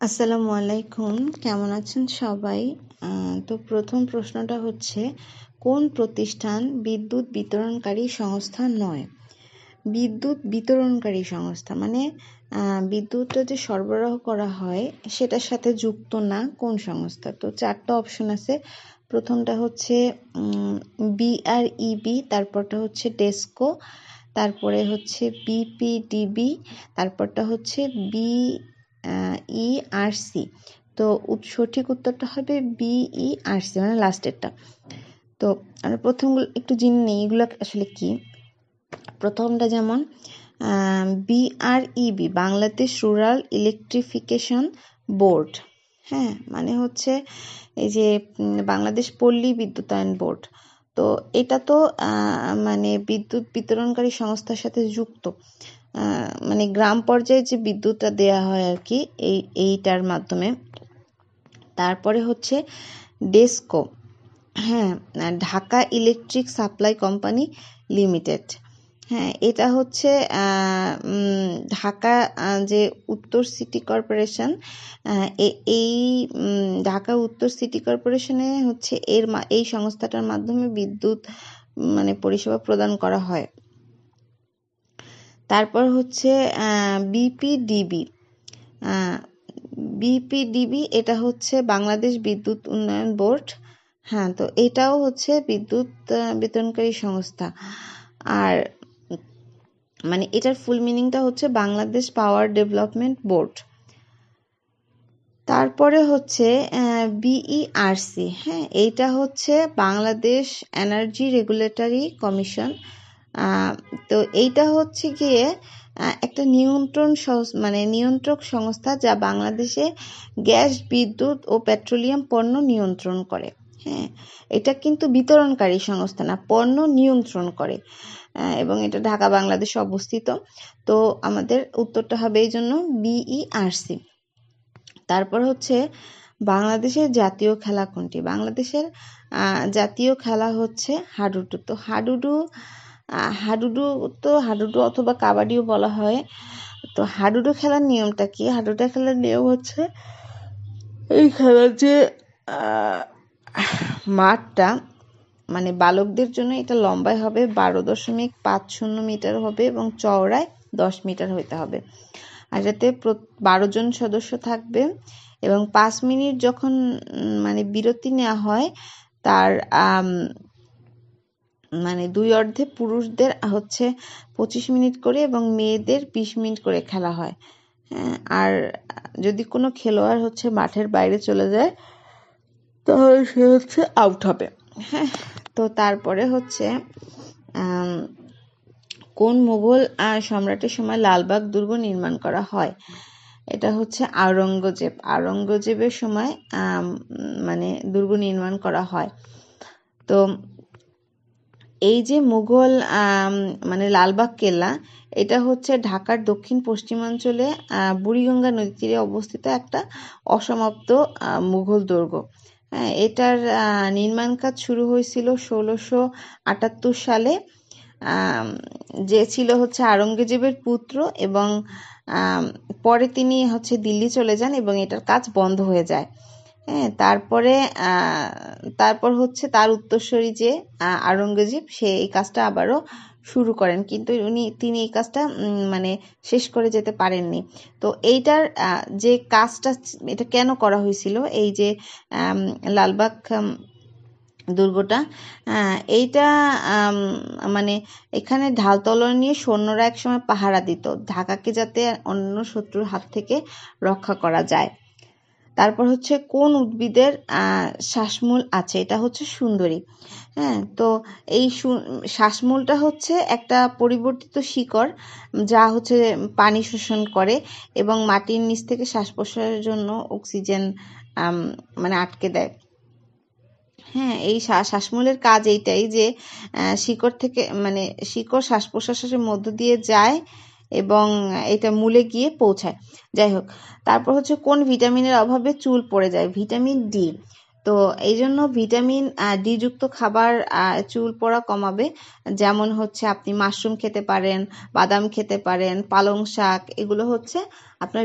আসসালামু আলাইকুম। কেমন আছেন সবাই? তো প্রথম প্রশ্নটা হচ্ছে, কোন প্রতিষ্ঠান বিদ্যুৎ বিতরণকারী সংস্থা নয়? বিদ্যুৎ বিতরণকারী সংস্থা মানে বিদ্যুৎটা যে সরবরাহ করা হয়, সেটার সাথে যুক্ত না কোন সংস্থা? তো চারটা অপশন আছে। প্রথমটা হচ্ছে বিআরইবি তারপরটা হচ্ছে ডেস্কো তারপরে হচ্ছে বিপিডিবি তারপরটা হচ্ছে বি ইআরসি তো সঠিক উত্তরটা হবে বিইআরসি মানে লাস্টেরটা তো আমরা প্রথমগুলো একটু জেনে নিই, এগুলো আসলে কি? প্রথমটা যেমন B R E B Bangladesh rural electrification board হ্যাঁ মানে হচ্ছে এই যে বাংলাদেশ পল্লী বিদ্যুতায়ন বোর্ড। তো এটা তো মানে বিদ্যুৎ বিতরণকারী সংস্থার সাথে যুক্ত। মানে গ্রাম পর্যায়ে যে বিদ্যুৎটা দেয়া হয় আর কি, এই, এইটার মাধ্যমে। তারপরে হচ্ছে ডেস্কো। হ্যাঁ Dhaka electric supply company limited. হ্যাঁ এটা হচ্ছে ঢাকা যে উত্তর সিটি কর্পোরেশন এই ঢাকা উত্তর সিটি কর্পোরেশনে হচ্ছে এর এই সংস্থাটার মাধ্যমে বিদ্যুৎ মানে পরিষেবা প্রদান করা হয়। তারপর হচ্ছে বিপিডিবি বিপিডিবি এটা হচ্ছে বাংলাদেশ বিদ্যুৎ উন্নয়ন বোর্ড হ্যাঁ তো এটাও হচ্ছে বিদ্যুৎ বিতরণকারী সংস্থা। আর মানে এটার ফুল মিনিংটা হচ্ছে বাংলাদেশ পাওয়ার ডেভেলপমেন্ট বোর্ড তারপরে হচ্ছে বিইআরসি হ্যাঁ এইটা হচ্ছে বাংলাদেশ এনার্জি রেগুলেটরি কমিশন তো এইটা হচ্ছে গিয়ে একটা নিয়ন্ত্রণ মানে নিয়ন্ত্রক সংস্থা যা বাংলাদেশে গ্যাস, বিদ্যুৎ ও পেট্রোলিয়াম পণ্য নিয়ন্ত্রণ করে। হ্যাঁ এটা কিন্তু বিতরণকারী সংস্থা না, পণ্য নিয়ন্ত্রণ করে। এবং এটা ঢাকা, বাংলাদেশে অবস্থিত। তো আমাদের উত্তরটা হবে এই জন্য বিইআরসি তারপর হচ্ছে বাংলাদেশের জাতীয় খেলা কোনটি? বাংলাদেশের জাতীয় খেলা হচ্ছে হাডুডু। তো হাডুডু হাডুডু তো হাডুডু অথবা কাবাডিও বলা হয়। তো হাডুডু খেলার নিয়মটা কি? হাডুডু খেলার নিয়ম হচ্ছে এই খেলার যে মাঠটা মানে বালকদের জন্য এটা লম্বায় হবে বারো দশমিক পাঁচ শূন্য মিটার হবে এবং চওড়ায় দশ মিটার হইতে হবে। আর যাতে বারো জন সদস্য থাকবে এবং পাঁচ মিনিট যখন মানে বিরতি নেওয়া হয় তার মানে দুই অর্ধে পুরুষদের হচ্ছে পঁচিশ মিনিট করে এবং মেয়েদের বিশ মিনিট করে খেলা হয়। হ্যাঁ, আর যদি কোনো খেলোয়াড় হচ্ছে মাঠের বাইরে চলে যায় তাহলে সে হচ্ছে আউট হবে। তো তারপরে হচ্ছে কোন মুঘল সম্রাটের সময় লালবাগ দুর্গ নির্মাণ করা হয়? এটা হচ্ছে আওরঙ্গজেব। আওরঙ্গজেবের সময় মানে দুর্গ নির্মাণ করা হয়। তো এই যে মুঘল মানে লালবাগ কেল্লা, এটা হচ্ছে ঢাকার দক্ষিণ পশ্চিমাঞ্চলে বুড়িগঙ্গা নদীর তীরে অবস্থিত একটা অসমাপ্ত মুঘল দুর্গ। এটার নির্মাণ কাজ শুরু হয়েছিল ষোলোশো আটাত্তর সালে। যে ছিল হচ্ছে আওরঙ্গজেবের পুত্র এবং পরে তিনি হচ্ছে দিল্লি চলে যান এবং এটার কাজ বন্ধ হয়ে যায়। হ্যাঁ তারপরে তারপর হচ্ছে তার উত্তরসূরি যে আওরঙ্গজেব, সে এই কাজটা আবারও শুরু করেন। কিন্তু উনি, তিনি এই কাজটা মানে শেষ করে যেতে পারেননি। তো এইটার যে কাজটা এটা কেন করা হয়েছিল, এই যে লালবাগ দুর্গটা এইটা মানে এখানে ঢাল তলোয়ার নিয়ে সৈন্যরা একসময় পাহারা দিত। ঢাকাকে যাতে অন্য শত্রুর হাত থেকে রক্ষা করা যায়। তারপর হচ্ছে কোন উদ্ভিদের শ্বাসমূল আছে? এটা হচ্ছে সুন্দরী। হ্যাঁ তো এই শ্বাসমূলটা হচ্ছে একটা পরিবর্তিত শিকড়, যা হচ্ছে পানি শোষণ করে এবং মাটির নিচ থেকে শ্বাস প্রশ্বাসের জন্য অক্সিজেন মানে আটকে দেয়। হ্যাঁ এই শ্বাস শ্বাসমূলের কাজ এইটাই যে শিকড় থেকে মানে শিকড় শ্বাস প্রশ্বাসের মধ্য দিয়ে যায় এবং এটা মূলে গিয়ে পৌঁছায়। যাই হোক, তারপর হচ্ছে কোন ভিটামিনের অভাবে চুল পড়ে যায়? Vitamin D. তো এই জন্য ভিটামিন ডি যুক্ত খাবার চুল পড়া কমাবে। যেমন হচ্ছে আপনি মাশরুম খেতে পারেন, বাদাম খেতে পারেন, পালং শাক, এগুলো হচ্ছে আপনার